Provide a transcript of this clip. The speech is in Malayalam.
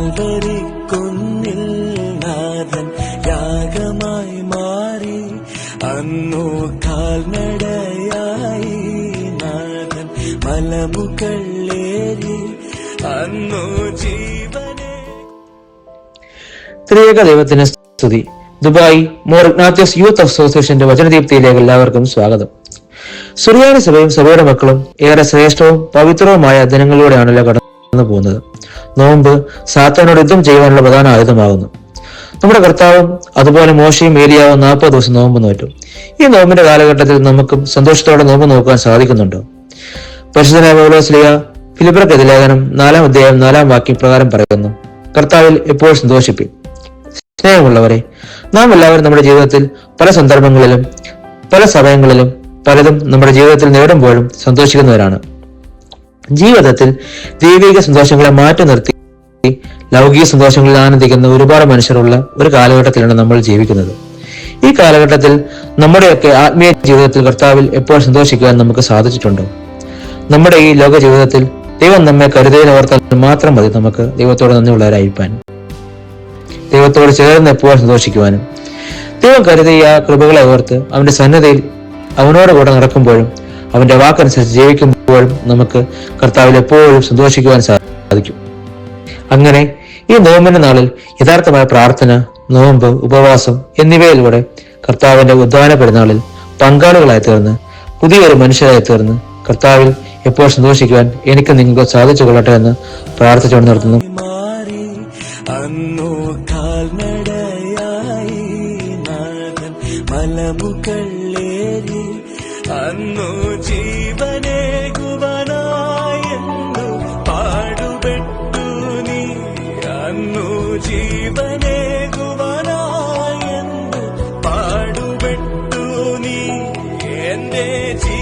കാൽവരിക്കുന്നിൽ നാഥൻ യാഗമായി മാറി. അന്നു കാൽനടയായി നാഥൻ മലമുകളേറി അന്നു ജീവനെ ത്രിയേക ദൈവത്തിന് സ്തുതി. ദുബായ് മോർ ഇഗ്നാത്യസ് യൂത്ത് അസോസിയേഷന്റെ വചനദീപ്തിയിലേക്ക് എല്ലാവർക്കും സ്വാഗതം. സുറിയാനി സഭയും സഭയുടെ മക്കളും ഏറെ ശ്രേഷ്ഠവും പവിത്രവുമായ ദിനങ്ങളിലൂടെയാണല്ലോ കടന്നു പോകുന്നത് നോമ്പ് സാത്താനോട് യുദ്ധം ചെയ്യുവാനുള്ള പ്രധാന ആയുധമാകുന്നു. നമ്മുടെ കർത്താവും അതുപോലെ മോശയും ഏലിയാവും നാൽപ്പത് ദിവസം നോമ്പ് നോറ്റു. ഈ നോമ്പിന്റെ കാലഘട്ടത്തിൽ നമുക്ക് സന്തോഷത്തോടെ നോമ്പ് നോക്കാൻ സാധിക്കുന്നുണ്ടോ. പരിശുദ്ധനായ പൗലോസ്ലിയ ഫിലിപ്പർക്ക് ലേഖനം നാലാം അധ്യായം നാലാം വാക്യം പ്രകാരം പറയുന്നു. കർത്താവിൽ എപ്പോൾ സന്തോഷിപ്പിൻ. സ്നേഹമുള്ളവരെ നാം എല്ലാവരും നമ്മുടെ ജീവിതത്തിൽ പല സന്ദർഭങ്ങളിലും പല സമയങ്ങളിലും പലതും നമ്മുടെ ജീവിതത്തിൽ നേടുമ്പോഴും സന്തോഷിക്കുന്നവരാണ്. ജീവിതത്തിൽ ദൈവിക സന്തോഷങ്ങളെ മാറ്റി നിർത്തി ലൗകിക സന്തോഷങ്ങളിൽ ആനന്ദിക്കുന്ന ഒരുപാട് മനുഷ്യരുള്ള ഒരു കാലഘട്ടത്തിലാണ് നമ്മൾ ജീവിക്കുന്നത്. ഈ കാലഘട്ടത്തിൽ നമ്മുടെയൊക്കെ ആത്മീയ ജീവിതത്തിൽ കർത്താവിൽ എപ്പോൾ സന്തോഷിക്കുവാൻ നമുക്ക് സാധിച്ചിട്ടുണ്ടോ? നമ്മുടെ ഈ ലോക ജീവിതത്തിൽ ദൈവം നമ്മെ കരുതയിൽ ഓർത്താൽ മാത്രം മതി നമുക്ക് ദൈവത്തോട് നന്ദിയുള്ളവരായിരിക്കാൻ ദൈവത്തോട് ചേർന്ന് എപ്പോഴും സന്തോഷിക്കുവാനും. ദൈവം കരുതിയ കൃപകളെ ഓർത്ത് അവന്റെ സന്നദ്ധയിൽ അവനോട് കൂടെ നടക്കുമ്പോഴും അവന്റെ വാക്കനുസരിച്ച് ജീവിക്കുമ്പോഴും നമുക്ക് കർത്താവിൽ എപ്പോഴും സന്തോഷിക്കുവാൻ സാധിക്കും. അങ്ങനെ ഈ നോമ്പിന്റെ നാളിൽ യഥാർത്ഥമായ പ്രാർത്ഥന നോമ്പ് ഉപവാസം എന്നിവയിലൂടെ കർത്താവിന്റെ ഉദ്ധാന പെരുന്നാളിൽ പങ്കാളികളായി തീർന്ന് പുതിയൊരു മനുഷ്യരായി തീർന്ന് കർത്താവിൽ എപ്പോൾ സന്തോഷിക്കുവാൻ എനിക്ക് നിങ്ങൾക്ക് സാധിച്ചു കൊള്ളട്ടെ എന്ന് പ്രാർത്ഥിച്ചുകൊണ്ട് നിർത്തുന്നു. മാറി അന്നു കാൽനടയായി അന്നു ജീവനേകുവനായെന്നു പാടുപെട്ടു നീ. എന്റെ ജീവ